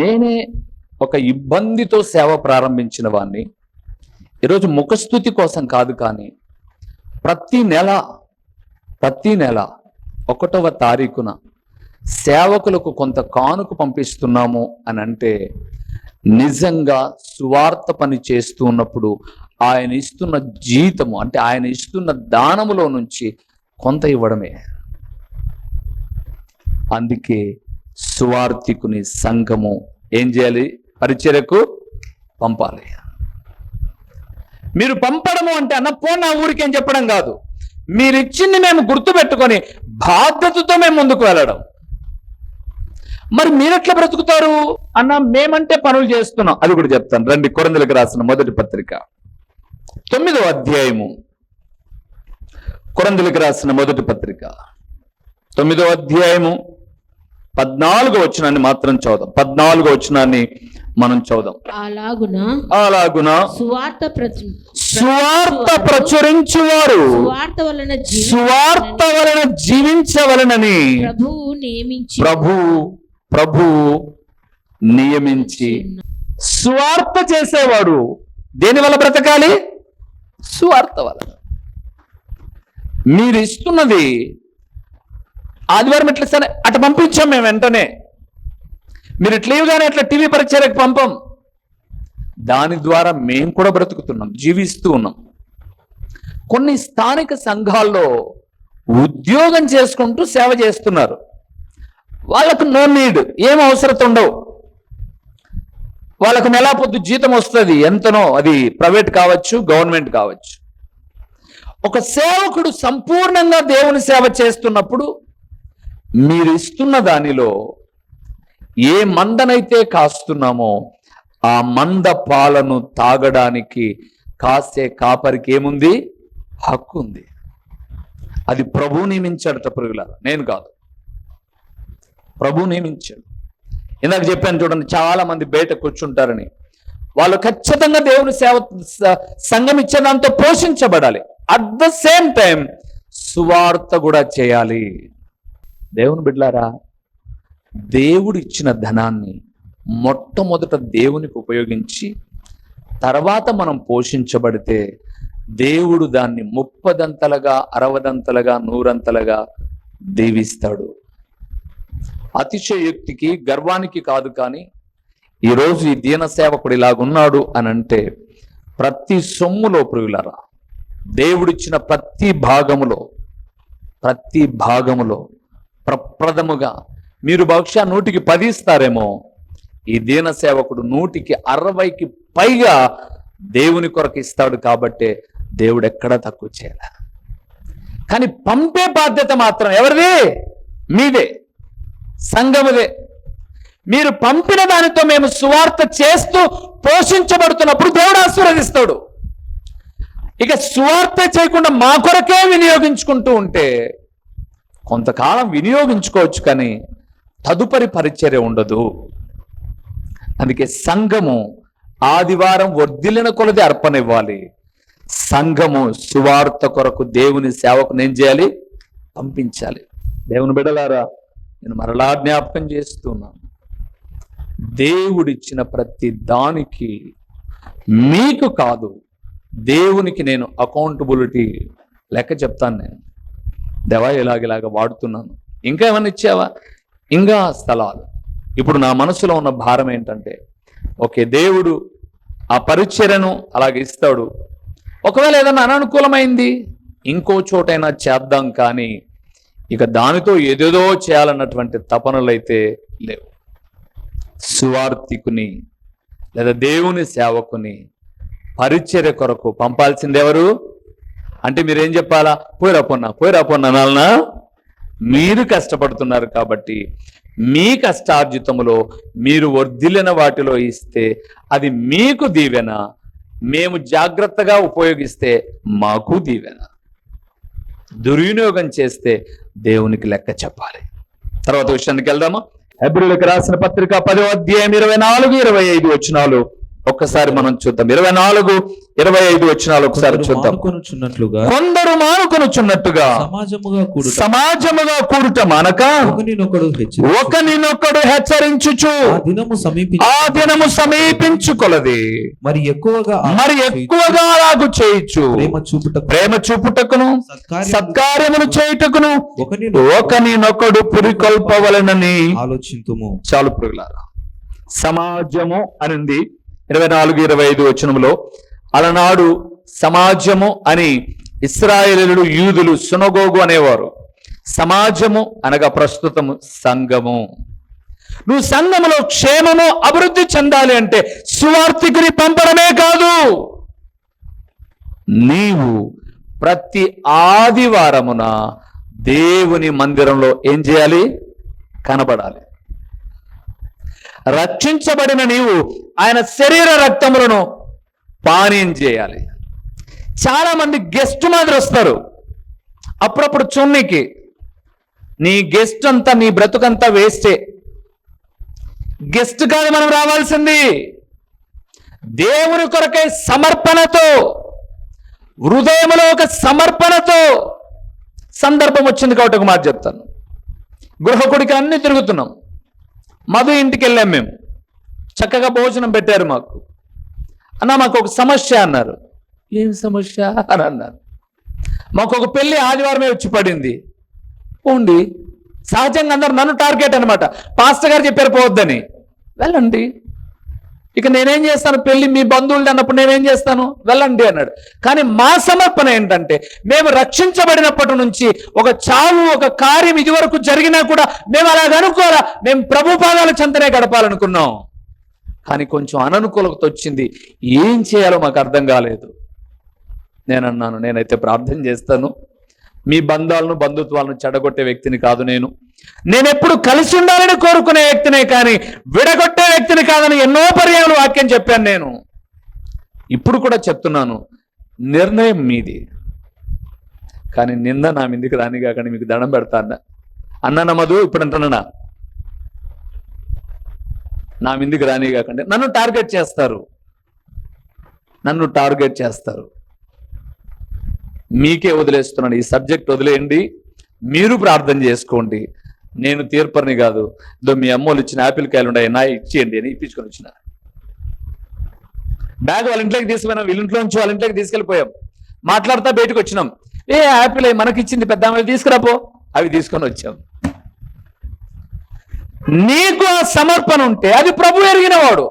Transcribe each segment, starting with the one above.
నేనే ఒక ఇబ్బందితో సేవ ప్రారంభించిన వాణ్ణి. ఈరోజు ముఖస్థుతి కోసం కాదు కానీ ప్రతి నెల ప్రతి నెల ఒకటవ తారీఖున సేవకులకు కొంత కానుక పంపిస్తున్నాము అని అంటే నిజంగా సువార్త పని చేస్తూ ఉన్నప్పుడు ఆయన ఇస్తున్న జీతము అంటే ఆయన ఇస్తున్న దానములో నుంచి కొంత ఇవ్వడమే. అందుకే సువార్థికుని సంఘము ఏం చేయాలి? పరిచర్యకు పంపాలి. మీరు పంపడము అంటే అన్న పో నా ఊరికి ఏం చెప్పడం కాదు. మీరు ఇచ్చింది మేము గుర్తుపెట్టుకొని బాధ్యతతో మేము ముందుకు వెళ్ళడం. మరి మీరెట్లా బ్రతుకుతారు? అన్న మేమంటే పనులు చేస్తున్నాం. అది కూడా చెప్తాను. రండి కొరందలకు రాసిన మొదటి పత్రిక. తొమ్మిదో అధ్యాయము. కొరందలకు రాసిన మొదటి పత్రిక. తొమ్మిదో అధ్యాయము. పద్నాలుగో వచనాన్ని మాత్రం చదుదాం పద్నాలుగో వచనాన్ని మనం చదుదాం అలాగున అలాగున సువార్త సువార్త ప్రచురించువారు. సువార్త వలన సువార్త వలన జీవించవలనని ప్రభువు నియమించి ప్రభు ప్రభు నియమించి సువార్త చేసేవాడు. దేని వల్ల బ్రతకాలి? సువార్త వల్ల మీరు ఇస్తున్నది ఆదివారం ఎట్లా సరే అటు పంపించాం మేము వెంటనే. మీరు ఇట్లా అట్లా టీవీ పరిచయకు పంపం. దాని ద్వారా మేము కూడా బ్రతుకుతున్నాం జీవిస్తూ ఉన్నాం. కొన్ని స్థానిక సంఘాల్లో ఉద్యోగం చేసుకుంటూ సేవ చేస్తున్నారు. వాళ్ళకు నో నీడ్ ఏం అవసరత ఉండవు. వాళ్ళకు నెలా పొద్దు జీతం వస్తుంది ఎంతనో అది ప్రైవేట్ కావచ్చు గవర్నమెంట్ కావచ్చు. ఒక సేవకుడు సంపూర్ణంగా దేవుని సేవ చేస్తున్నప్పుడు మీరు ఇస్తున్న దానిలో ఏ మందనైతే కాస్తున్నామో ఆ మంద పాలను తాగడానికి కాసే కాపరికి ఏముంది? హక్కు ఉంది. అది ప్రభు నియమించాడట పురుగుల నేను కాదు. ప్రభు నియమించాడు. ఇందాక చెప్పాను చూడండి చాలా మంది బయట కూర్చుంటారని. వాళ్ళు ఖచ్చితంగా దేవుని సేవ స- సంఘం ఇచ్చే దాంతో పోషించబడాలి. అట్ ద సేమ్ టైం సువార్త కూడా చేయాలి. దేవుని బిడ్లారా దేవుడు ఇచ్చిన ధనాన్ని మొట్టమొదట దేవునికి ఉపయోగించి తర్వాత మనం పోషించబడితే దేవుడు దాన్ని ముప్పదంతలుగా అరవదంతలుగా నూరంతలుగా దీవిస్తాడు. అతిశయోక్తికి గర్వానికి కాదు కానీ ఈరోజు ఈ దీన సేవకుడు ఇలాగున్నాడు అని అంటే ప్రతి సొమ్ములో ప్రియులరా దేవుడిచ్చిన ప్రతి భాగములో ప్రతి భాగములో ప్రప్రథముగా మీరు బహుశా నూటికి పది ఇస్తారేమో. ఈ దీన సేవకుడు నూటికి అరవైకి పైగా దేవుని కొరకు ఇస్తాడు కాబట్టే దేవుడు ఎక్కడా తక్కువ చేయాల. కానీ పంపే బాధ్యత మాత్రం ఎవరిది? మీదే. సంఘముదే. మీరు పంపిన దానితో మేము సువార్త చేస్తూ పోషించబడుతున్నప్పుడు దేవుడు ఆశీర్వదిస్తాడు. ఇక సువార్త చేయకుండా మా కొరకే వినియోగించుకుంటూ ఉంటే కొంతకాలం వినియోగించుకోవచ్చు కానీ తదుపరి పరిచర్య ఉండదు. అందుకే సంఘము ఆదివారం వర్ధిల్లిన కొలది అర్పణ ఇవ్వాలి సంఘము సువార్త కొరకు దేవుని సేవకు నేను చేయాలి? పంపించాలి. దేవుని బిడలారా నేను మరలా జ్ఞాపకం చేస్తున్నాను. దేవుడిచ్చిన ప్రతి దానికి మీకు కాదు దేవునికి నేను అకౌంటబిలిటీ లెక్క చెప్తాను నేను. దేవా ఇలాగ వాడుతున్నాను. ఇంకా ఏమైనా ఇచ్చావా? ఇంకా స్థలాలు. ఇప్పుడు నా మనసులో ఉన్న భారం ఏంటంటే ఓకే దేవుడు ఆ పరిచర్యను అలాగే ఇస్తాడు. ఒకవేళ ఏదైనా అననుకూలమైంది ఇంకో చోటైనా చేద్దాం కానీ ఇక దానితో ఏదేదో చేయాలన్నటువంటి తపనలైతే లేవు. సువార్థికుని లేదా దేవుని సేవకుని పరిచర్య కొరకు పంపాల్సిందెవరు? అంటే మీరేం చెప్పాలా? పోయిరా పొన్నా పోయిరా పొన్నా మీరు కష్టపడుతున్నారు కాబట్టి మీ కష్టార్జితములో మీరు వర్ధిల్లిన వాటిలో ఇస్తే అది మీకు దీవెన. మేము జాగ్రత్తగా ఉపయోగిస్తే మాకు దీవెన. దుర్వినియోగం చేస్తే దేవునికి లెక్క చెప్పాలి. తర్వాత విషయానికి వెళ్దామా? హెబ్రిలకు రాసిన పత్రిక పదో అధ్యాయం ఇరవై నాలుగు ఇరవై ఐదు వచ్చినాలు ఒక్కసారి మనం చూద్దాం. ఇరవై నాలుగు ఇరవై ఐదు వచ్చినాలు ఒకసారి చూద్దాం. మానుకొనుచున్నట్లుగా కొందరు మానుకొనుచున్నట్టుగా సమాజముగా కూడుట. సమాజముగా కూడుట మానక ఒకనినొకడు ఒకనినొకడు హెచ్చరించుచు. ఆ దినము సమీపించి. ఆ దినము సమీపించుకొలది. మరి ఎక్కువగా మరి ఎక్కువగా అలాగు చేయొచ్చు ప్రేమ చూపుట ప్రేమ చూపుటకును సత్కార్యములు చేయుటకును. ఒకని ఒకనినొకడు పురికొల్పవలనని ఆలోచింతుము. చాలు పురుగులారా సమాజము అనింది. ఇరవై నాలుగు ఇరవై ఐదు వచనంలో అలనాడు సమాజము అని ఇస్రాయేలులు యూదులు సునగోగు అనేవారు. సమాజము అనగా ప్రస్తుతము సంఘము. నువ్వు సంఘములో క్షేమము అభివృద్ధి చెందాలి అంటే సువార్థికుని పంపడమే కాదు. నీవు ప్రతి ఆదివారమున దేవుని మందిరంలో ఏం చేయాలి? కనబడాలి. రక్షించబడిన నీవు ఆయన శరీర రక్తములను పానీయం చేయాలి. చాలామంది గెస్ట్ మాదిరి వస్తారు. అప్పుడప్పుడు చున్నీకి నీ గెస్ట్ అంతా నీ బ్రతుకంతా వేస్టే. గెస్ట్ కాదు మనం రావాల్సింది. దేవుని కొరకై సమర్పణతో హృదయములో ఒక సమర్పణతో సందర్భం వచ్చింది కాబట్టి ఒక మాట చెప్తాను. గృహకుడికి అన్ని తిరుగుతున్నాం. మధు ఇంటికి వెళ్ళాం మేము. చక్కగా భోజనం పెట్టారు మాకు. అన్న మాకు ఒక సమస్య అన్నారు. ఏం సమస్య అని అన్నారు. మాకు ఒక పెళ్ళి ఆదివారమే వచ్చి పడింది. పోండి. సహజంగా అందరు నన్ను టార్గెట్ అనమాట పాస్టర్ గారు చెప్పారు పోవద్దని. వెళ్ళండి. ఇక నేనేం చేస్తాను? పెళ్ళి మీ బంధువులు అన్నప్పుడు నేనేం చేస్తాను? వెళ్ళండి అన్నాడు. కానీ మా సమర్పణ ఏంటంటే మేము రక్షించబడినప్పటి నుంచి ఒక చావు ఒక కార్యం ఇదివరకు జరిగినా కూడా మేము అలాగ అనుకోరా మేము ప్రభు పాదాల చెంతనే గడపాలనుకున్నాం. కానీ కొంచెం అననుకూలత వచ్చింది. ఏం చేయాలో మాకు అర్థం కాలేదు. నేను అన్నాను నేనైతే ప్రార్థన చేస్తాను. మీ బంధాలను బంధుత్వాలను చెడగొట్టే వ్యక్తిని కాదు నేను. నేను ఎప్పుడు కలిసి ఉండాలని కోరుకునే వ్యక్తినే కానీ విడగొట్టే వ్యక్తిని కాదని ఎన్నో పర్యాలు వాక్యం చెప్పాను నేను. ఇప్పుడు కూడా చెప్తున్నాను నిర్ణయం మీది. కానీ నింద నా మీదికి రాని కాకండి మీకు దండం పెడతా అన్న. అన్న మధు ఇప్పుడు అంటున్నా నా. మీదికి రాని కాకండి నన్ను టార్గెట్ చేస్తారు. నన్ను టార్గెట్ చేస్తారు. మీకే వదిలేస్తున్నాను. ఈ సబ్జెక్ట్ వదిలేయండి. మీరు ప్రార్థన చేసుకోండి. నేను తీర్పరిని కాదు. ఇదో మీ అమ్మోళ్ళు ఇచ్చిన ఆపిల్ కాయలు ఉన్నాయి నా ఇచ్చేయండి అని ఇప్పించుకొని వచ్చిన. బ్యాగ్ వాళ్ళ ఇంట్లోకి తీసుకుపోయినాం వీళ్ళ ఇంట్లో నుంచి వాళ్ళ ఇంట్లోకి తీసుకెళ్ళిపోయాం. మాట్లాడుతా బయటకు వచ్చినాం. ఏ ఆపిల్ అవి మనకి ఇచ్చింది పెద్ద ఆమె తీసుకురాపో అవి తీసుకొని వచ్చాం. నీకు ఆ సమర్పణ ఉంటే అది ప్రభు ఎరిగినవాడు.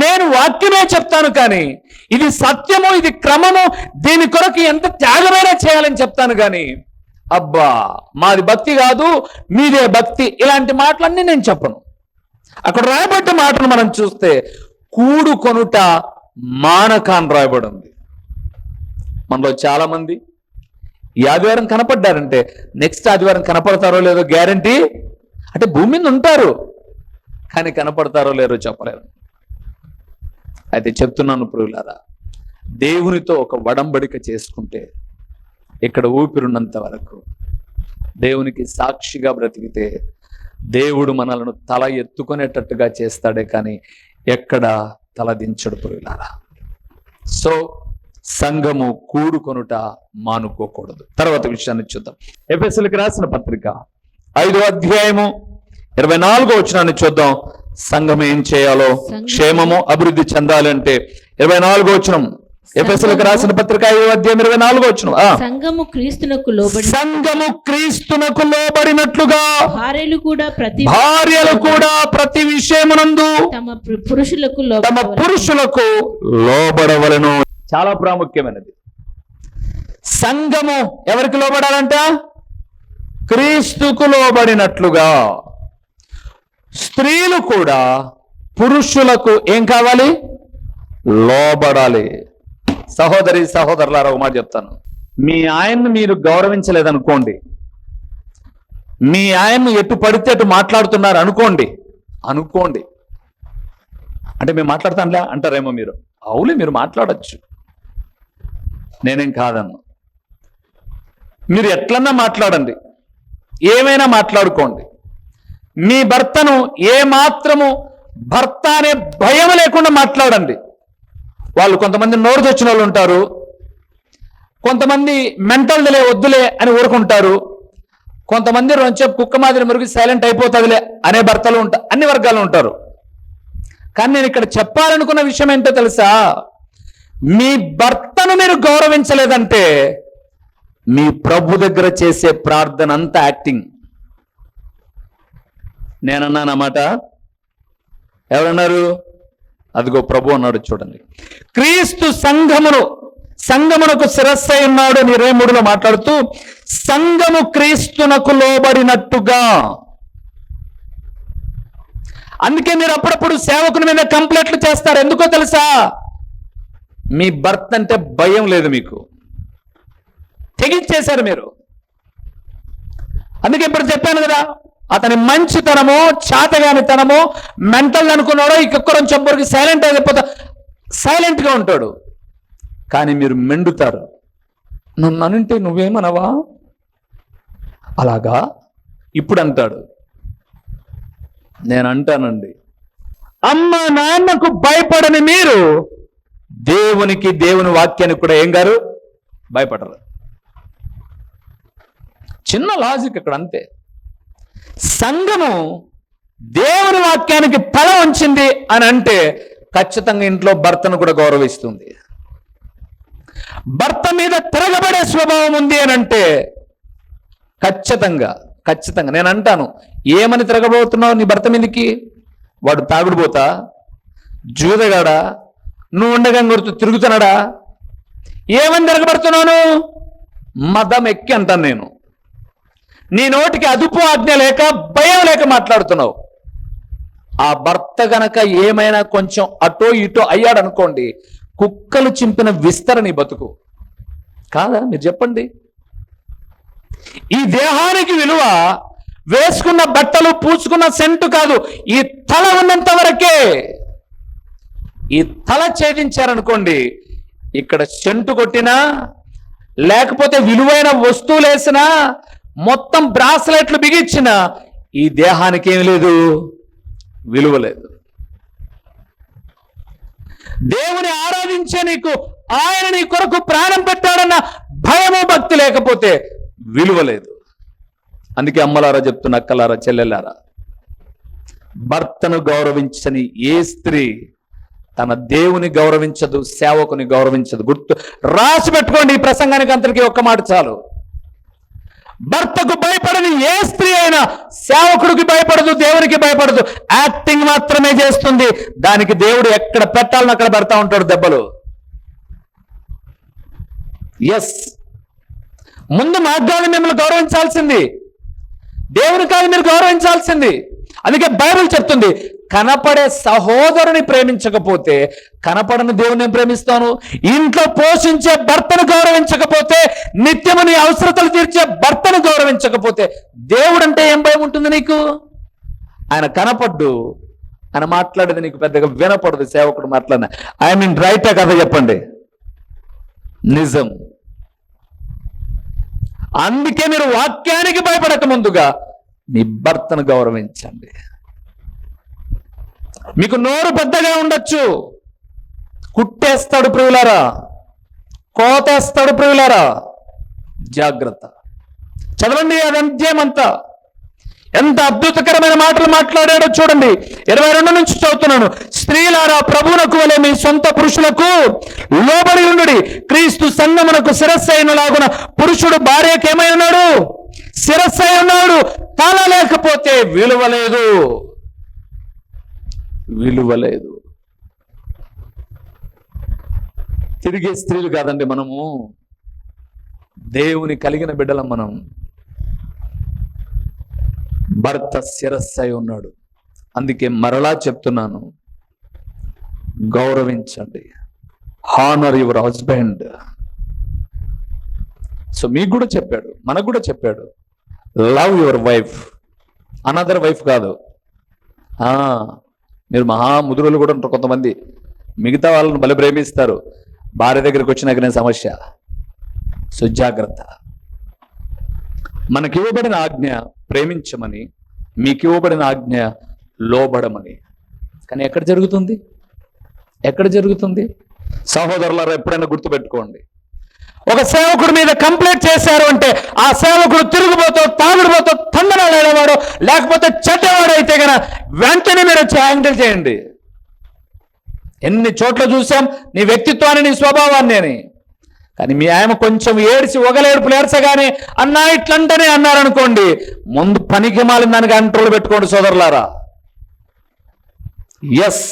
నేను వాక్యమే చెప్తాను కానీ ఇది సత్యము ఇది క్రమము దీని కొరకు ఎంత త్యాగమైనా చేయాలని చెప్తాను కానీ అబ్బా మాది భక్తి కాదు మీదే భక్తి. ఇలాంటి మాటలన్నీ నేను చెప్పను. అక్కడ రాయబడ్డ మాటను మనం చూస్తే కూడు కొనుట మానకాన్ రాయబడి ఉంది మనలో చాలా మంది ఈ ఆదివారం కనపడ్డారంటే నెక్స్ట్ ఆదివారం కనపడతారో లేదో గ్యారంటీ అంటే భూమి మీద ఉంటారు కానీ కనపడతారో లేరో చెప్పలేరు. అయితే చెప్తున్నాను ప్రియులారా దేవునితో ఒక వడంబడిక చేసుకుంటే ఇక్కడ ఊపిరున్నంత వరకు దేవునికి సాక్షిగా బ్రతికితే దేవుడు మనలను తల ఎత్తుకునేటట్టుగా చేస్తాడే కానీ ఎక్కడ తల దించడు ప్రియులారా. సో సంఘము కూడుకొనుట మానుకోకూడదు. తర్వాత విషయాన్ని చూద్దాం. ఎఫ్ఎస్ఎల్కి రాసిన పత్రిక ఐదో అధ్యాయము ఇరవై నాలుగో వచనాన్ని చూద్దాం. సంఘం ఏం చేయాలో? క్షేమము అభివృద్ధి చెందాలి అంటే ఇరవై నాలుగో వచనం రాసిన పత్రిక ఐదో అధ్యాయం ఇరవై నాలుగో వచనం. ఆ. సంఘము క్రీస్తునకు లోబడి సంఘము క్రీస్తునకు లోబడినట్లుగా భార్యలు కూడా ప్రతి భార్యలు కూడా ప్రతి విషయమునందు తమ పు- పురుషులకు తమ లోబడవలెను. పురుషులకు లోబడవలను. చాలా ప్రాముఖ్యమైనది. సంఘము ఎవరికి లోబడాలంట? క్రీస్తుకు లోబడినట్లుగా. స్త్రీలు కూడా పురుషులకు ఏం కావాలి? లోబడాలి. సహోదరి సహోదరులారా ఒక మాట చెప్తాను. మీ ఆయన్ను మీరు గౌరవించలేదనుకోండి. మీ ఆయన్ను ఎటు పడితే అటు మాట్లాడుతున్నారు అనుకోండి. అనుకోండి. అంటే మేము మాట్లాడతానులే అంటారేమో మీరు. అవులే మీరు మాట్లాడచ్చు. నేనేం కాదన్ను. మీరు ఎట్లన్నా మాట్లాడండి. ఏమైనా మాట్లాడుకోండి. మీ భర్తను ఏ మాత్రము భర్త అనే భయం లేకుండా మాట్లాడండి. వాళ్ళు కొంతమంది నోరు తెచ్చిన వాళ్ళు ఉంటారు. కొంతమంది మెంటల్దిలే వద్దులే అని ఊరుకుంటారు. కొంతమంది రొంచేపు కుక్క మాదిరి మురిగి సైలెంట్ అయిపోతుందిలే అనే భర్తలు ఉంటా అన్ని వర్గాలు ఉంటారు. కానీ నేను ఇక్కడ చెప్పాలనుకున్న విషయం ఏంటో తెలుసా? మీ భర్తను మీరు గౌరవించలేదంటే మీ ప్రభు దగ్గర చేసే ప్రార్థన అంతా యాక్టింగ్. నేనన్నానమాట ఎవరన్నారు? అదిగో ప్రభు అన్నాడు చూడండి. క్రీస్తు సంఘమును సంఘమునకు శిరస్సై ఉన్నాడు అని ఇరవై మూడులో మాట్లాడుతూ సంఘము క్రీస్తునకు లోబడినట్టుగా. అందుకే మీరు అప్పుడప్పుడు సేవకుని మీద కంప్లైంట్లు చేస్తారు. ఎందుకో తెలుసా? మీ భర్త అంటే భయం లేదు మీకు. తెగించేశారు మీరు. అందుకే ఇప్పుడు చెప్పాను కదా అతని మంచితనము చాతగానితనము మెంటల్ అనుకున్నాడో కుక్కరం చెంపరికి సైలెంట్ అయిపోతా సైలెంట్గా ఉంటాడు. కానీ మీరు మెండుతారు. నన్ను అనంటే నువ్వేమనవా? అలాగా? ఇప్పుడు అంటాడు నేను అంటానండి అమ్మ నాన్నకు భయపడని మీరు దేవునికి దేవుని వాక్యానికి కూడా ఏం గారు? భయపడరు. చిన్న లాజిక్ ఇక్కడ అంతే సంఘము దేవుని వాక్యానికి పద ఉంచింది అని అంటే ఖచ్చితంగా ఇంట్లో భర్తను కూడా గౌరవిస్తుంది. భర్త మీద తిరగబడే స్వభావం ఉంది అని అంటే ఖచ్చితంగా ఖచ్చితంగా. నేను అంటాను ఏమని తిరగబోతున్నావు నీ భర్త మీదకి? వాడు తాగుడుపోతా? జూదగాడా? నువ్వు ఉండగా గుర్తు తిరుగుతున్నాడా? ఏమని తిరగబడుతున్నాను మదం ఎక్కి అంటాను నేను. నీ నోటికి అదుపు ఆజ్ఞ లేక భయం లేక మాట్లాడుతున్నావు. ఆ భర్త గనక ఏమైనా కొంచెం అటో ఇటో అయ్యాడు అనుకోండి కుక్కలు చింపిన విస్తర నీ బతుకు. కాదా? మీరు చెప్పండి. ఈ దేహానికి విలువ వేసుకున్న బట్టలు పూసుకున్న సెంటు కాదు ఈ తల ఉన్నంత వరకే. ఈ తల ఛేదించారనుకోండి ఇక్కడ సెంటు కొట్టినా లేకపోతే విలువైన వస్తువులు వేసినా మొత్తం బ్రాస్లెట్లు బిగించిన ఈ దేహానికి ఏమి లేదు విలువ లేదు. దేవుని ఆరాధించే నీకు ఆయన నీ కొరకు ప్రాణం పెట్టాడన్న భయము భక్తి లేకపోతే విలువ లేదు. అందుకే అమ్మలారా చెప్తున్న అక్కలారా చెల్లెలారా భర్తను గౌరవించని ఏ స్త్రీ తన దేవుని గౌరవించదు సేవకుని గౌరవించదు. గుర్తు రాసి పెట్టుకోండి ఈ ప్రసంగానికి అంతటికీ ఒక్క మాట చాలు. భర్తకు భయపడని ఏ స్త్రీ అయినా సేవకుడికి భయపడదు దేవునికి భయపడదు. యాక్టింగ్ మాత్రమే చేస్తుంది. దానికి దేవుడు ఎక్కడ పెట్టాలని అక్కడ పెడతా ఉంటాడు దెబ్బలు. ఎస్ ముందు మార్గాన్ని మిమ్మల్ని గౌరవించాల్సింది. దేవుని కాదు మీరు గౌరవించాల్సింది. అందుకే బైబిల్ చెప్తుంది కనపడే సహోదరుని ప్రేమించకపోతే కనపడని దేవుని నేను ప్రేమిస్తాను ఇంట్లో పోషించే భర్తను గౌరవించకపోతే నిత్యము నీ అవసరతలు తీర్చే భర్తను గౌరవించకపోతే దేవుడు అంటే ఏం భయం ఉంటుంది నీకు? ఆయన కనపడ్డు ఆయన మాట్లాడేది నీకు పెద్దగా వినపడదు సేవకుడు మాట్లాడిన. ఐ మీన్ రైటే కథ చెప్పండి. నిజం. అందుకే మీరు వాక్యానికి భయపడక ముందుగా మీ భర్తను గౌరవించండి. మీకు నోరు పెద్దగా ఉండొచ్చు. కుట్టేస్తాడు ప్రియులారా. కోతేస్తాడు ప్రియులారా. జాగ్రత్త. చదవండి అది అధ్యాయం అంతా. ఎంత అద్భుతకరమైన మాటలు మాట్లాడాడో చూడండి. ఇరవై రెండు నుంచి చదువుతున్నాను. స్త్రీలారా ప్రభువునకు వలె మీ సొంత పురుషులకు లోబడి ఉండు క్రీస్తు సంగమునకు శిరస్సు అయినలాగున పురుషుడు భార్యకేమై ఉన్నాడు? శిరస్సు అయి ఉన్నాడు. తల లేకపోతే విలువ విలువలేదు. విలువ లేదు తిరిగే స్త్రీలు కాదండి మనము. దేవుని కలిగిన బిడ్డలం మనం. భర్త శిరస్సై ఉన్నాడు. అందుకే మరలా చెప్తున్నాను గౌరవించండి. హానర్ యువర్ హస్బెండ్ సో మీకు కూడా చెప్పాడు మనకు కూడా చెప్పాడు. Love your wife another wife కాదు. మీరు మహా ముదురులు కూడా ఉంటారు కొంతమంది. మిగతా వాళ్ళని బలి ప్రేమిస్తారు. భార్య దగ్గరికి వచ్చినాకనే సమస్య. సుజాగ్రత్త మనకివ్వబడిన మనకి ఇవ్వబడిన ఆజ్ఞ ప్రేమించమని మీకు ఇవ్వబడిన ఆజ్ఞ లోబడమని. కానీ ఎక్కడ జరుగుతుంది? ఎక్కడ జరుగుతుంది? సహోదరులారా ఎప్పుడైనా గుర్తుపెట్టుకోండి. ఒక సేవకుడి మీద కంప్లైంట్ చేశారు అంటే ఆ సేవకుడు తిరుగుబోతో తాగుడుబోతో తండనాడేవాడు లేకపోతే చెడ్డవాడు అయితే కనుక వెంటనే మీరు వచ్చి హ్యాండిల్ చేయండి. ఎన్ని చోట్ల చూసాం నీ వ్యక్తిత్వాన్ని నీ స్వభావాన్ని అని. కానీ మీ ఆయన కొంచెం ఏడ్చి ఒకలేడుపులు ఏడ్చగానే అన్నా ఇట్లంటనే అన్నారనుకోండి ముందు పనికి మాలిన దానికి కంట్రోల్ పెట్టుకోండి సోదరులారా. ఎస్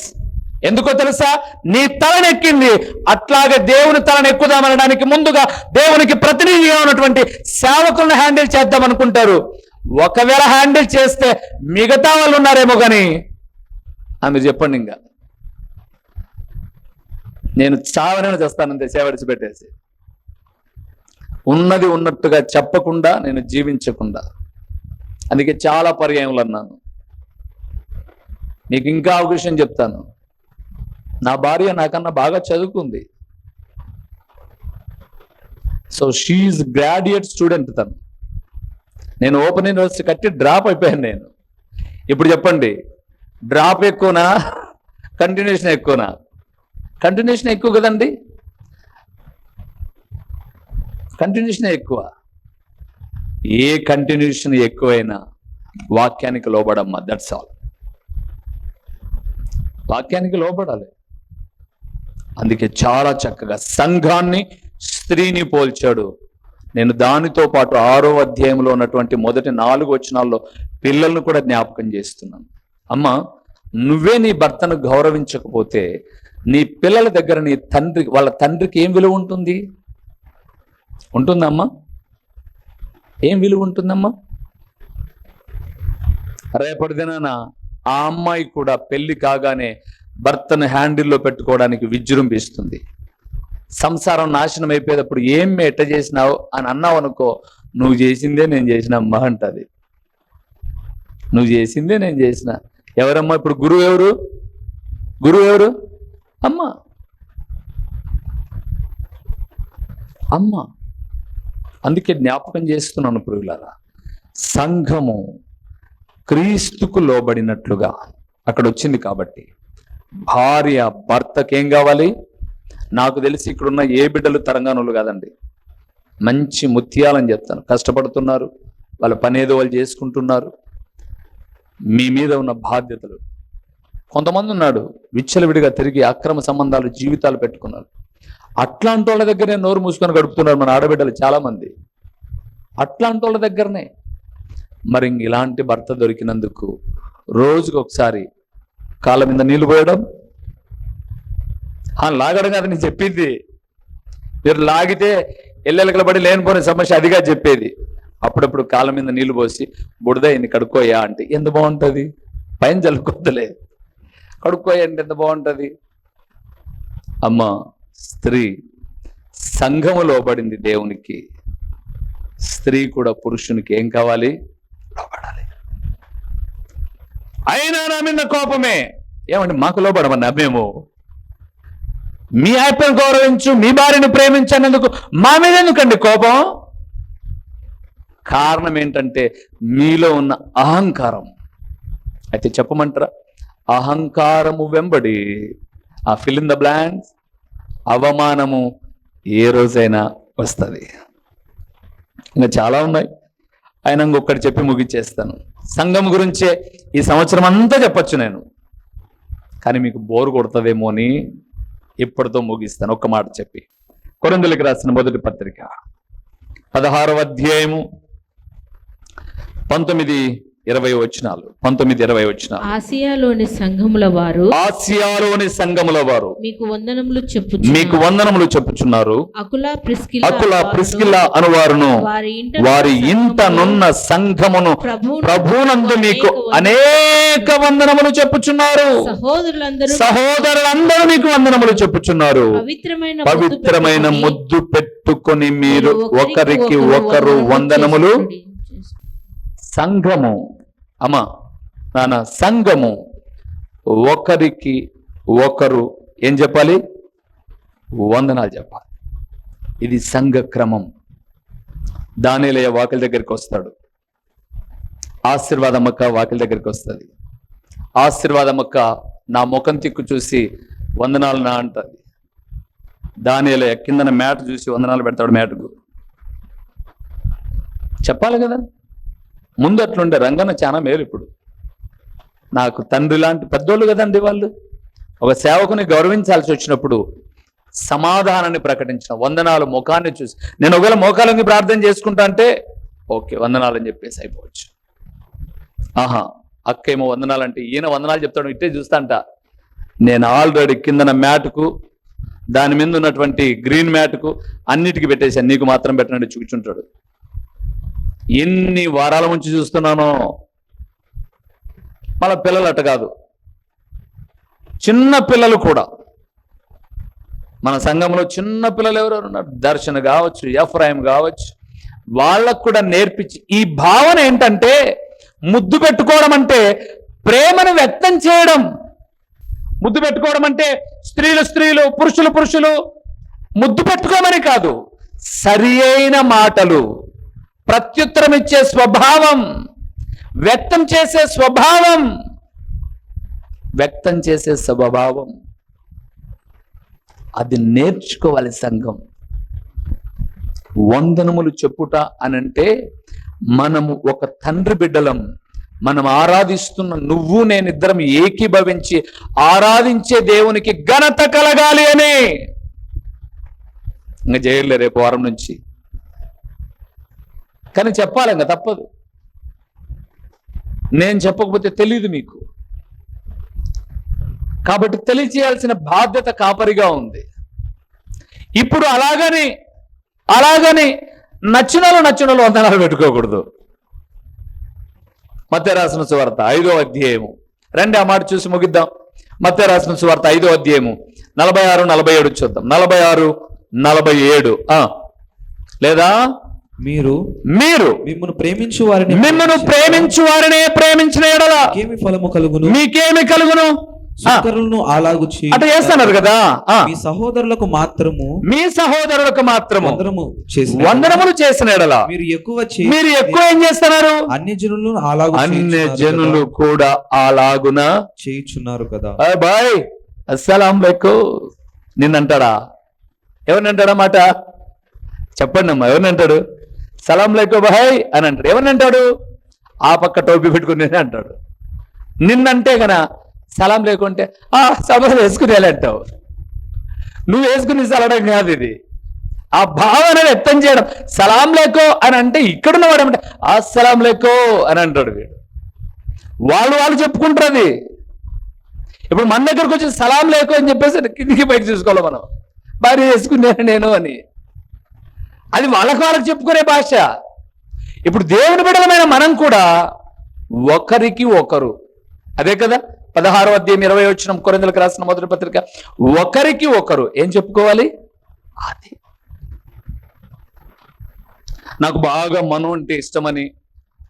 ఎందుకో తెలుసా? నీ తలనెక్కింది అట్లాగే దేవుని తలను ఎక్కుదామనడానికి ముందుగా దేవునికి ప్రతినిధిగా ఉన్నటువంటి సేవకులను హ్యాండిల్ చేద్దాం అనుకుంటారు. ఒకవేళ హ్యాండిల్ చేస్తే మిగతా వాళ్ళు ఉన్నారేమో కానీ ఆ, చెప్పండి ఇంకా. నేను చావనే చేస్తానంతే సేవ విడిచిపెట్టేసి. ఉన్నది ఉన్నట్టుగా చెప్పకుండా నేను జీవించకుండా. అందుకే చాలా పర్యాయములు అన్నాను. నీకు ఇంకా అవకాశం చెప్తాను. నా భార్య నాకన్నా బాగా చదువుకుంది. సో షీఈ్ గ్రాడ్యుయేట్ స్టూడెంట్ తను. నేను ఓపెన్ యూనివర్సిటీ కట్టి డ్రాప్ అయిపోయాను నేను. ఇప్పుడు చెప్పండి డ్రాప్ ఎక్కువనా? కంటిన్యూషన్ ఎక్కువనా? కంటిన్యూషన్ ఎక్కువ కదండి. కంటిన్యూషన్ ఎక్కువ. ఏ కంటిన్యూషన్ ఎక్కువైనా వాక్యానికి లోబడమ్మా దట్స్ ఆల్ వాక్యానికి లోబడాలి. అందుకే చాలా చక్కగా సంఘాన్ని స్త్రీని పోల్చాడు. నేను దానితో పాటు ఆరో అధ్యాయంలో ఉన్నటువంటి మొదటి నాలుగు వచనాల్లో పిల్లలను కూడా జ్ఞాపకం చేస్తున్నాను. అమ్మ నువ్వే నీ భర్తను గౌరవించకపోతే నీ పిల్లల దగ్గర నీ తండ్రి వాళ్ళ తండ్రికి ఏం విలువ ఉంటుంది? ఉంటుందమ్మా? ఏం విలువ ఉంటుందమ్మా? రేపటి దినాన ఆ అమ్మాయి కూడా పెళ్ళి కాగానే భర్తను హ్యాండిల్లో పెట్టుకోవడానికి విజృంభిస్తుంది. సంసారం నాశనం అయిపోయేటప్పుడు ఏం ఎట్ట చేసినావు అని అన్నావు అనుకో నువ్వు చేసిందే నేను చేసిన అమ్మ అంటది. నువ్వు చేసిందే నేను చేసిన. ఎవరమ్మా ఇప్పుడు గురువు ఎవరు? గురువు ఎవరు? అమ్మ. అమ్మ. అందుకే జ్ఞాపకం చేస్తున్నాను పురుగులారా సంఘము క్రీస్తుకు లోబడినట్లుగా అక్కడ వచ్చింది కాబట్టి. భార్య భర్తకి ఏం కావాలి? నాకు తెలిసి ఇక్కడున్న ఏ బిడ్డలు తరంగాణులు కాదండి. మంచి ముత్యాలని చెప్తాను. కష్టపడుతున్నారు. వాళ్ళ పని ఏదో వాళ్ళు చేసుకుంటున్నారు. మీ మీద ఉన్న బాధ్యతలు. కొంతమంది ఉన్నాడు విచ్చలవిడిగా తిరిగి అక్రమ సంబంధాలు జీవితాలు పెట్టుకున్నారు. అట్లాంటి వాళ్ళ దగ్గరే నోరు మూసుకొని గడుపుతున్నారు మన ఆడబిడ్డలు చాలా మంది అట్లాంటి వాళ్ళ దగ్గరనే. మరి ఇలాంటి భర్త దొరికినందుకు రోజుకు ఒకసారి కాళ్ళ మీద నీళ్ళు పోయడం. ఆ, లాగడం కాదు నేను చెప్పింది. మీరు లాగితే ఎల్లెలకల పడి లేనిపోయిన సమస్య అదిగా చెప్పేది. అప్పుడప్పుడు కాళ్ళ మీద నీళ్ళు పోసి బుడద ఇన్ని కడుక్కోయా అంటే ఎంత బాగుంటుంది? పైన జల్లుకోద్దులే కడుక్కోయా అంటే ఎంత బాగుంటుంది? అమ్మ స్త్రీ సంఘము లోబడింది దేవునికి. స్త్రీ కూడా పురుషునికి ఏం కావాలి? లోబడాలి. అయినా నా మీద కోపమే. ఏమండి మాకు లోపడమన్నా మేము? మీ ఆత్మను గౌరవించు మీ భార్యను ప్రేమించనందుకు మా మీద ఎందుకండి కోపం? కారణం ఏంటంటే మీలో ఉన్న అహంకారం. అయితే చెప్పమంటారా? అహంకారము వెంబడి ఆ ఫిల్ ఇన్ ద బ్లాంక్స్ అవమానము ఏ రోజైనా వస్తుంది. ఇంకా చాలా ఉన్నాయి. ఆయన ఇంకొకటి చెప్పి ముగిచ్చేస్తాను. సంఘం గురించే ఈ సంవత్సరం అంతా చెప్పొచ్చు నేను. కానీ మీకు బోరు కొడుతుందేమో అని ఇప్పటితో ముగిస్తాను. ఒక్క మాట చెప్పి. కొరందులకి రాసిన మొదటి పత్రిక. పదహారవ అధ్యాయము పంతొమ్మిది ఇరవై వచనాలు పంతొమ్మిది ఇరవై వచనాలు. ఆసియాలోని సంఘముల వారు ఆసియాలోని సంఘముల వారు మీకు వందనములు చెప్పు మీకు వందనములు చెప్పుచున్నారు. అకుల ప్రిస్కిల అకుల ప్రిస్కిల్ల అనువారును వారి ఇంట వారి ఇంట నున్న సంఘమును ప్రభు ప్రభునందు మీకు అనేక వందనములు చెప్పుచున్నారు. సహోదరులందరూ సహోదరులందరూ మీకు వందనములు చెప్పుచున్నారు. పవిత్రమైన పవిత్రమైన ముద్దు పెట్టుకొని మీరు ఒకరికి ఒకరు వందనములు సంఘము. అమ్మ నాన్న సంఘము. ఒకరికి ఒకరు ఏం చెప్పాలి? వందనాలు చెప్పాలి. ఇది సంఘ క్రమం. దానిలయ వాకిల దగ్గరికి వస్తాడు. ఆశీర్వాదమ్మక్క వాకిల దగ్గరికి వస్తుంది. ఆశీర్వాదం అక్క నా ముఖం తిక్కు చూసి వందనాలు నా అంటది. దానిలో కిందన మ్యాట్ చూసి వందనాలు పెడతాడు మ్యాట్కు. చెప్పాలి కదా? ముందు అట్లుండే రంగన్న చాలా మేలు ఇప్పుడు. నాకు తండ్రి లాంటి పెద్దోళ్ళు కదండి వాళ్ళు. ఒక సేవకుని గౌరవించాల్సి వచ్చినప్పుడు సమాధానాన్ని ప్రకటించిన వందనాలు ముఖాన్ని చూసి నేను ఒకవేళ మోకాలని ప్రార్థన చేసుకుంటా అంటే ఓకే వందనాలు అని చెప్పేసి అయిపోవచ్చు. ఆహా అక్క ఏమో వందనాలు అంటే ఈయన వందనాలు చెప్తాడు ఇట్టే చూస్తాంట. నేను ఆల్రెడీ కిందన మ్యాట్కు దాని మీద ఉన్నటువంటి గ్రీన్ మ్యాట్కు అన్నిటికీ పెట్టేశాను. నీకు మాత్రం పెట్టనండి చూచుంటాడు. ఎన్ని వారాల నుంచి చూస్తున్నానో? మళ్ళీ పిల్లలు అట్ట కాదు. చిన్న పిల్లలు కూడా. మన సంఘంలో చిన్న పిల్లలు ఎవరెవరు ఉన్నారు? దర్శన కావచ్చు ఎఫ్రాయిం కావచ్చు. వాళ్ళకు కూడా నేర్పించి ఈ భావన ఏంటంటే ముద్దు పెట్టుకోవడం అంటే ప్రేమను వ్యక్తం చేయడం. ముద్దు పెట్టుకోవడం అంటే స్త్రీలు స్త్రీలు పురుషులు పురుషులు. ముద్దు పెట్టుకోమని కాదు సరి అయిన మాటలు. ప్రత్యుత్తరం ఇచ్చే స్వభావం వ్యక్తం చేసే స్వభావం వ్యక్తం చేసే స్వభావం. అది నేర్చుకోవాలి సంఘం. వందనములు చెప్పుట అనంటే మనము ఒక తండ్రి బిడ్డలం. మనం ఆరాధిస్తున్న నువ్వు నేనిద్దరం ఏకీభవించి ఆరాధించే దేవునికి ఘనత కలగాలి అని. ఇంకా చేయలే రేపు వారం నుంచి. కానీ చెప్పాలి ఇంకా తప్పదు. నేను చెప్పకపోతే తెలియదు మీకు. కాబట్టి తెలియచేయాల్సిన బాధ్యత కాపరిగా ఉంది. ఇప్పుడు అలాగని అలాగని నచ్చినలు నచ్చినలు వందనాలు పెట్టుకోకూడదు. మత్య రాసిన సువార్త ఐదో అధ్యాయము. రండి ఆ మాట చూసి ముగిద్దాం. మత్య రాసిన సువార్త ఐదో అధ్యాయము. నలభై ఆరు నలభై ఏడు చూద్దాం. నలభై ఆరు నలభై ఏడు. లేదా? మీరు మీరు మిమ్మల్ని ప్రేమించు వారిని మిమ్మను ప్రేమించు. వారినే ప్రేమించిన ఎడల ఏమి ఫలము కలుగును? మీకేమి కలుగును? ఆ, సుకరులను అలాగు అట్లా చేస్తున్నారు కదా? మీ సహోదరులకు మాత్రము మీ సహోదరులకు మాత్రము వందనము చేసిన వందనములు చేసిన ఎడల. మీరు ఎక్కువ మీరు ఎక్కువ ఏం చేస్తున్నారు? అన్ని జనులను అలాగు చేయుచున్నారు జనులు. కూడా అలాగున చేయుచున్నారు కదా. బాయ్ అస్సలాం లెక్కు నిన్నంటాడా? ఎవరిని అంటాడా మాట? చెప్పండి అమ్మా ఎవరిని అంటాడు? సలాం లైకో బహాయ్ అని అంటాడు ఎవరిని అంటాడు ఆ పక్క టోపీ పెట్టుకుని అంటాడు. నిన్నంటే గన సలాం లేకుంటే ఆ సభలు వేసుకుని అంటావు. నువ్వు వేసుకుని సలడం కాదు ఇది. ఆ భావన వ్యక్తం చేయడం సలాం లేకో అని అంటే ఇక్కడున్న వాడు ఏమంటే ఆ సలాం లేకో అని అంటాడు వీడు. వాళ్ళు వాళ్ళు చెప్పుకుంటారు అది. ఇప్పుడు మన దగ్గరకు వచ్చి సలాం లేకో అని చెప్పేసి కిందికి బయట చూసుకోవాలి మనం. భార్య చేసుకున్నాను నేను అని. అది వాళ్ళకు వాళ్ళకి చెప్పుకునే భాష. ఇప్పుడు దేవుని బిడలమైన మనం కూడా ఒకరికి ఒకరు. అదే కదా పదహారో అధ్యాయం ఇరవై వచ్చిన కొరందలకు రాసిన మొదటి పత్రిక. ఒకరికి ఒకరు. ఏం చెప్పుకోవాలి? అది. నాకు బాగా మనో అంటే ఇష్టమని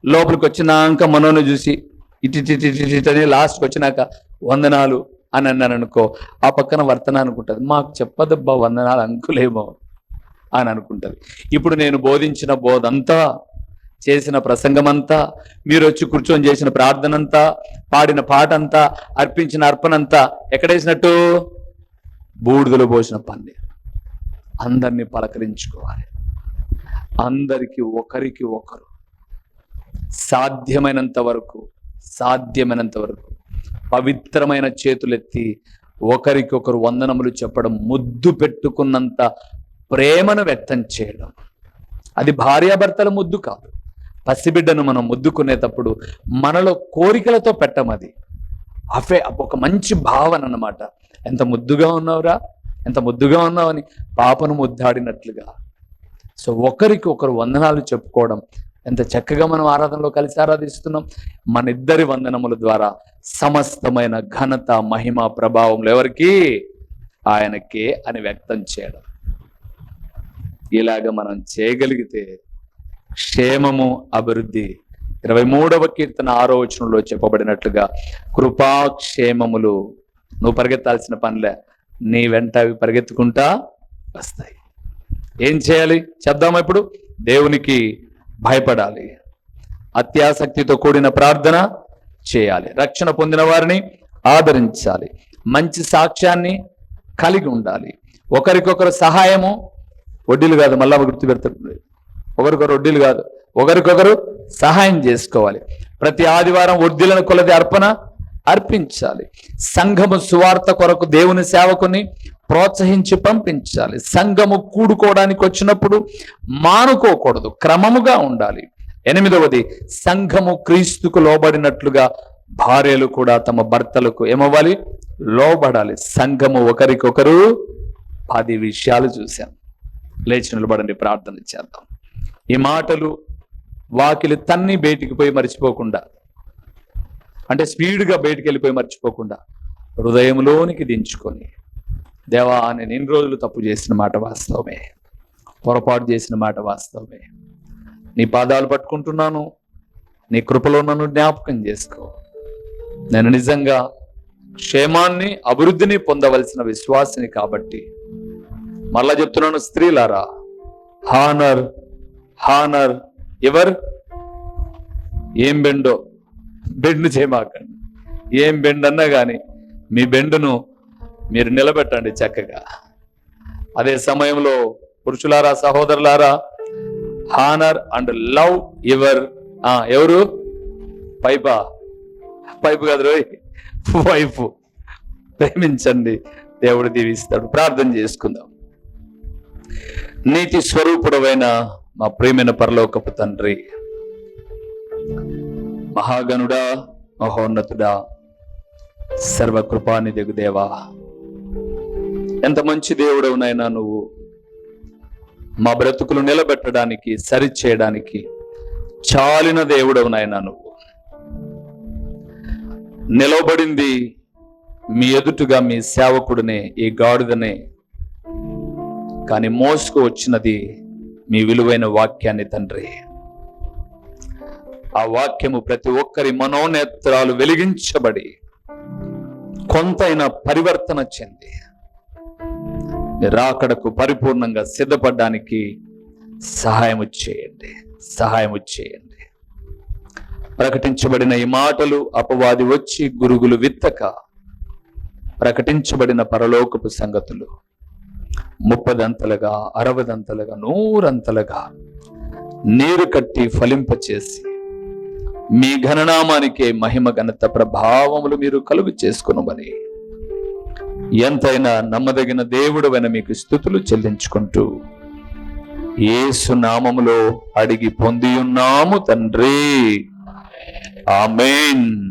లోపలికి వచ్చినాక మనోని చూసి ఇటు ఇటు అని లాస్ట్కి వచ్చినాక వందనాలు అని అన్నాను అనుకో ఆ పక్కన వర్తన అనుకుంటుంది. మాకు చెప్పదబ్బా వందనాలు అంకులేమో. అని అనుకుంటది. ఇప్పుడు నేను బోధించిన బోధంతా చేసిన ప్రసంగమంతా మీరు వచ్చి కూర్చొని చేసిన ప్రార్థన అంతా పాడిన పాట అంతా అర్పించిన అర్పణంతా ఎక్కడేసినట్టు బూడిదలో పోసిన పన్నీరు. అందరినీ పలకరించుకోవాలి. అందరికి ఒకరికి ఒకరు. సాధ్యమైనంత వరకు సాధ్యమైనంత వరకు పవిత్రమైన చేతులెత్తి ఒకరికొకరు వందనములు చెప్పడం ముద్దు పెట్టుకున్నంత ప్రేమను వ్యక్తం చేయడం. అది భార్యాభర్తల ముద్దు కాదు. పసిబిడ్డను మనం ముద్దుకునేటప్పుడు మనలో కోరికలతో పెట్టమది అఫే ఒక మంచి భావన అన్నమాట. ఎంత ముద్దుగా ఉన్నావురా? ఎంత ముద్దుగా ఉన్నావని పాపను ముద్దాడినట్లుగా. సో ఒకరికి ఒకరు వందనాలు చెప్పుకోవడం. ఎంత చక్కగా మనం ఆరాధనలో కలిసి ఆరాధిస్తున్నాం. మన ఇద్దరి వందనముల ద్వారా సమస్తమైన ఘనత మహిమ ప్రభావం ఎవరికి? ఆయనకే అని వ్యక్తం చేయడం. ఇలాగ మనం చేయగలిగితే క్షేమము అభివృద్ధి. ఇరవై మూడవ కీర్తన ఆరో వచనంలో చెప్పబడినట్లుగా కృపాక్షేమములు నువ్వు పరిగెత్తాల్సిన పనులే నీ వెంట అవి పరిగెత్తుకుంటా వస్తాయి. ఏం చేయాలి? చెప్దామా ఇప్పుడు? దేవునికి భయపడాలి. అత్యాసక్తితో కూడిన ప్రార్థన చేయాలి. రక్షణ పొందిన వారిని ఆదరించాలి. మంచి సాక్ష్యాన్ని కలిగి ఉండాలి. ఒకరికొకరు సహాయము వడ్డీలు కాదు మళ్ళా గుర్తుపెడతారు. ఒకరికొకరు వడ్డీలు కాదు ఒకరికొకరు సహాయం చేసుకోవాలి. ప్రతి ఆదివారం వడ్డీలను కొలది అర్పణ అర్పించాలి. సంఘము సువార్త కొరకు దేవుని సేవకుని ప్రోత్సహించి పంపించాలి. సంఘము కూడుకోవడానికి వచ్చినప్పుడు మానుకోకూడదు క్రమముగా ఉండాలి. ఎనిమిదవది సంఘము క్రీస్తుకు లోబడినట్లుగా భార్యలు కూడా తమ భర్తలకు ఏమవ్వాలి? లోబడాలి. సంఘము ఒకరికొకరు పది విషయాలు చూశాం. లేచి నిలబడండి ప్రార్థన చేద్దాం. ఈ మాటలు వాకిలి తన్ని బయటికి పోయి మర్చిపోకుండా అంటే స్పీడ్గా బయటికి వెళ్ళిపోయి మర్చిపోకుండా హృదయంలోనికి దించుకొని దేవా నేను ఎన్ని రోజులు తప్పు చేసిన మాట వాస్తవమే పొరపాటు చేసిన మాట వాస్తవమే. నీ పాదాలు పట్టుకుంటున్నాను నీ కృపలో నన్ను జ్ఞాపకం చేసుకో. నేను నిజంగా క్షేమాన్ని అభివృద్ధిని పొందవలసిన విశ్వాసిని కాబట్టి మరలా చెప్తున్నాను స్త్రీలారా. Honour honour ever? ఏం బెండో? బెండ్ చేయమాకండి. ఏం బెండ్ అన్నా కానీ మీ బెండును మీరు నిలబెట్టండి చక్కగా. అదే సమయంలో పురుషులారా సహోదరులారా హానర్ అండ్ లవ్ యువర్ ఎవరు? పైపా? పైపు కాదు రోయ్ వైఫ్ ప్రేమించండి. దేవుడు దీవిస్తాడు. ప్రార్థన చేసుకుందాం. నీతి స్వరూపుడమైన మా ప్రేమైన పరలోకపు తండ్రి. మహాగణుడా మహోన్నతుడా సర్వకృపాని దిగుదేవా ఎంత మంచి దేవుడవునైనా నువ్వు మా బ్రతుకులు నిలబెట్టడానికి సరిచేయడానికి చాలిన దేవుడవునైనా నువ్వు. నిలవబడింది మీ ఎదుటుగా మీ సేవకుడినే ఈ గాడిదనే కానీ మోసుకు వచ్చినది మీ విలువైన వాక్యాన్ని తండ్రి. ఆ వాక్యము ప్రతి ఒక్కరి మనోనేత్రాలు వెలిగించబడి కొంతైనా పరివర్తన చెంది. రాకడకు పరిపూర్ణంగా సిద్ధపడడానికి సహాయం చేయండి సహాయం చేయండి. ప్రకటించబడిన ఈ మాటలు అపవాది వచ్చి గురుగులు విత్తక ప్రకటించబడిన పరలోకపు సంగతులు ముప్పదంతలుగా అరవదంతలుగా నూరంతలుగా నీరు కట్టి ఫలింపచేసి మీ ఘననామానికే మహిమ ఘనత ప్రభావములు మీరు కలుగు చేసుకునమని ఎంతైనా నమ్మదగిన దేవుడవైన మీకు స్థుతులు చెల్లించుకుంటూ ఏసు నామములో అడిగి పొంది ఉన్నాము తండ్రి. ఆమెన్.